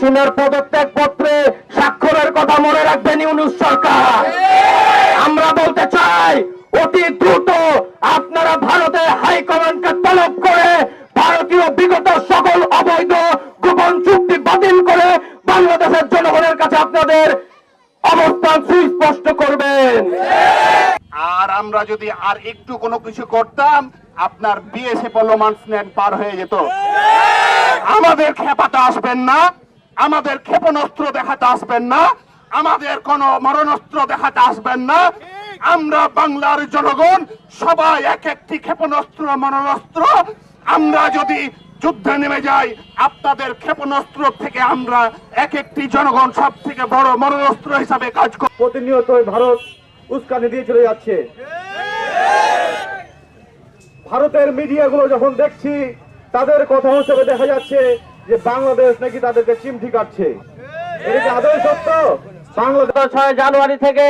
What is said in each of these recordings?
হাসিনার পদত্যাগ পত্রে স্বাক্ষরের কথা মনে রাখবেন ইউনুস সরকার। আমরা বলতে চাই, অতি দ্রুত আপনারা ভারতের হাইকমান্ডকে তলব করে ভারতীয় বিগত সকল অবৈধ গোপন চুক্তি বাতিল করে বাংলাদেশের জনগণের কাছে আপনাদের অবস্থান সুস্পষ্ট করবেন। আর আমরা যদি আর একটু কোনো কিছু করতাম, আপনার বিএসএফ লোমান্সল্যান্ড পার হয়ে যেত। আমাদের খেপাতে আসবেন না। আমাদের ক্ষেপণাস্ত্র দেখাতে আসবেন না, আমাদের কোনো মরণাস্ত্র দেখাতে আসবেন না। আমরা বাংলার জনগণ, সবাই এক একটি ক্ষেপণাস্ত্র, মরণাস্ত্র। আমরা যদি যুদ্ধে নেমে যাই, আপনাদের ক্ষেপণাস্ত্র থেকে আমরা এক একটি জনগণ সব থেকে বড় মরণাস্ত্র হিসাবে কাজ করব প্রতিনিয়তই ভারত উস্কানি দিয়ে চলে যাচ্ছে। ভারতের মিডিয়াগুলো যখন দেখছি, তাদের কথা হিসেবে দেখা যাচ্ছে যে বাংলাদেশ নাকি তাদেরকে চিমঠি কাটছে। এটা আদৌ সত্য? বাংলাদেশ ছয় জানুয়ারি থেকে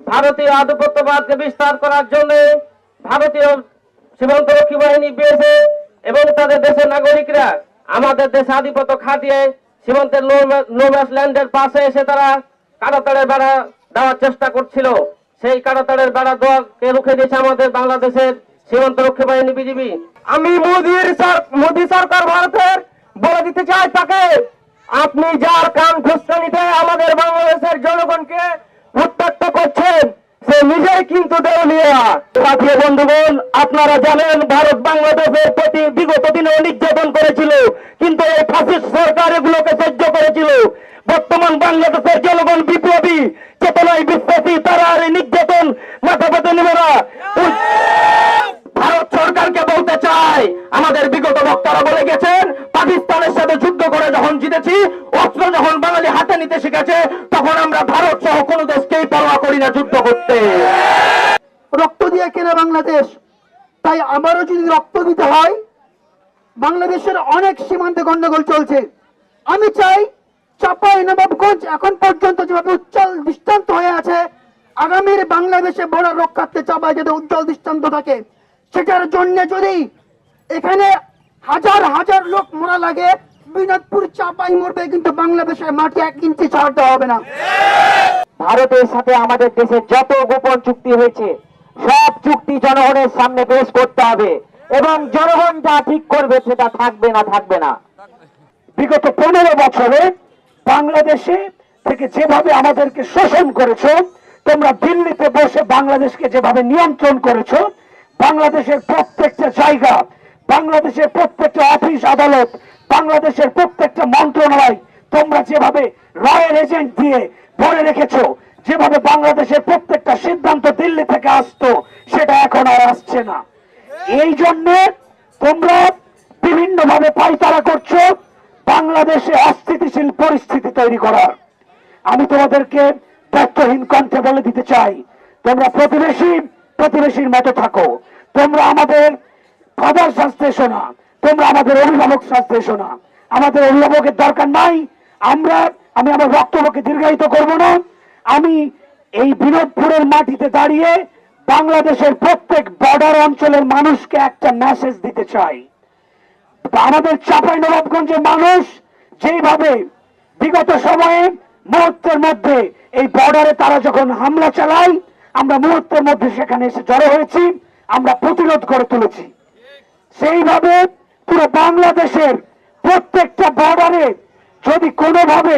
ভারতীয় আধিপত্যবাদকে বিস্তার করার জন্য ভারতীয় সীমান্তরক্ষী বাহিনী বিএসএফ এবং তাদের দেশের নাগরিকরা আমাদের দেশে আধিপত্য খাটিয়ে সীমান্তের নোম্যাস ল্যান্ডের পাশে এসে তারা কাটাতাড়ের বেড়া দেওয়ার চেষ্টা করছিল। সেই কাটাতাড়ের বেড়া দেওয়াকে রুখে দিয়েছে আমাদের বাংলাদেশের সীমান্তরক্ষী বাহিনী বিজিবি। আমি মোদির মোদী সরকার ভারতের বলে দিতে চাই তাকে, আপনি যার কান খুস্তানিতে আমাদের বাংলাদেশের জনগণকে উত্তক্ত করছেন, সে নিজেই কিন্তু দেউলিয়া। সাথী বন্ধুগণ, আপনারা জানেন ভারত বাংলাদেশের প্রতি বিগত দিনে নির্যাতন করেছিল, কিন্তু এই ফাসিস্ট সরকার এগুলোকে সহ্য করেছিল। বর্তমান বাংলাদেশের জনগণ বিপ্লবী, চেতনায় বিশ্বাসী, তারা আর নির্যাতন মাথা পেতে নেবে না। ভারত সরকারকে বলতে চাই, আমাদের বিগত বক্তারা বলে গেছেন পাকিস্তানের সাথে যুদ্ধ করে যখন জিতেছি, অস্ত্র যখন বাঙালি হাতে নিতে শিখেছে, তখন আমরা ভারত সহ কোন দেশকেই পরোয়া করি না যুদ্ধ করতে। রক্ত দিয়ে কেনা বাংলাদেশ? তাই আমারও যদি রক্ত দিতে হয়, বাংলাদেশের অনেক সীমান্তে গন্ডগোল চলছে। আমি চাই চাপাই নবাবগঞ্জ এখন পর্যন্ত যেভাবে উজ্জ্বল দৃষ্টান্ত হয়ে আছে, আগামীর বাংলাদেশে বড় রক্ষার্থে চাপায় যাতে উজ্জ্বল দৃষ্টান্ত থাকে। সেটার জন্য যদি এখানে হাজার হাজার লোক মরা লাগে। বিনোদপুর চাপাই মরবে, কিন্তু বাংলাদেশের মাটি এক ইঞ্চি ছাড়তে হবে না। ভারতের সাথে আমাদের দেশের যত গোপন চুক্তি হয়েছে, সব চুক্তি জনগণের সামনে পেশ করতে হবে। এবং জনগণ যা ঠিক করবে, সেটা থাকবে না থাকবে না। বিগত পনেরো বছরে বাংলাদেশে থেকে যেভাবে আমাদেরকে শোষণ করেছ, তোমরা দিল্লিতে বসে বাংলাদেশকে যেভাবে নিয়ন্ত্রণ করেছ, বাংলাদেশের প্রত্যেকটা জায়গা বাংলাদেশের প্রত্যেকটা অফিস আদালত, বাংলাদেশের প্রত্যেকটা মন্ত্রণালয়, তোমরা যেভাবে রয়্যাল এজেন্ট দিয়ে ভরে রেখেছো, যেভাবে বাংলাদেশের প্রত্যেকটা সিদ্ধান্ত দিল্লি থেকে আসতো, সেটা এখন আর আসছে না। এই জন্যে তোমরা বিভিন্ন ভাবে পাইতারা করছ বাংলাদেশে অস্থিতিশীল পরিস্থিতি তৈরি করার। আমি তোমাদেরকে তথ্যহীন কণ্ঠে বলে দিতে চাই, তোমরা প্রতিবেশী, প্রতিবেশীর মতো থাকো। তোমরা আমাদের ফাদার শাস্তে এসো না তোমরা আমাদের অভিভাবক শাস্তে এসো না আমাদের অভিভাবকের দরকার নাই। আমরা, আমি আমার বক্তব্যকে দীর্ঘায়িত করব না। আমি এই বিনোদপুরের মাটিতে দাঁড়িয়ে বাংলাদেশের প্রত্যেক বর্ডার অঞ্চলের মানুষকে একটা মেসেজ দিতে চাই। আমাদের চাপাই নবাবগঞ্জের মানুষ যেভাবে বিগত সময়ে মুহূর্তের মধ্যে এই বর্ডারে তারা যখন হামলা চালায়, আমরা মুহূর্তের মধ্যে সেখানে এসে জড়ো হয়েছি, আমরা প্রতিরোধ করে তুলেছি। সেইভাবে পুরো বাংলাদেশের প্রত্যেকটা বর্ডারে যদি কোনোভাবে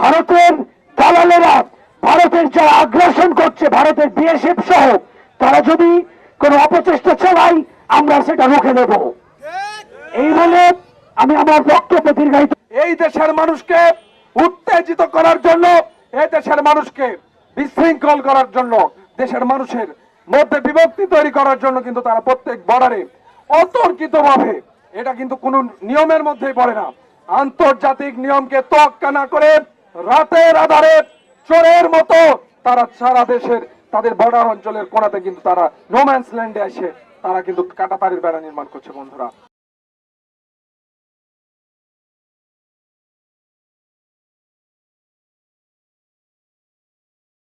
ভারতের দালালেরা ভারতের যারা আগ্রাসন করছে, ভারতের বিএসএফ সহ, তারা যদি কোনো অপচেষ্টা চালায়, আমরা সেটা রুখে দেব এই বলে আমি আমার বক্তব্য দীর্ঘায়িত এই দেশের মানুষকে উত্তেজিত করার জন্য, এই দেশের মানুষকে বিশৃঙ্খল করার জন্য দেশের মানুষের মধ্যে বিভক্তি তৈরি করার জন্য কিন্তু তারা প্রত্যেক বর্ডারে অতর্কিত ভাবে এটা কিন্তু কোনো নিয়মের মধ্যেই পড়ে না। আন্তর্জাতিক নিয়মকে তোয়াক্কা না করে রাতের আধারে চোরের মতো তারা সারা দেশের, তাদের বর্ডার অঞ্চলের কোনাতে কিন্তু তারা নোম্যান্স ল্যান্ডে এসে তারা কিন্তু কাটাতারির বেড়া নির্মাণ করছে বন্ধুরা।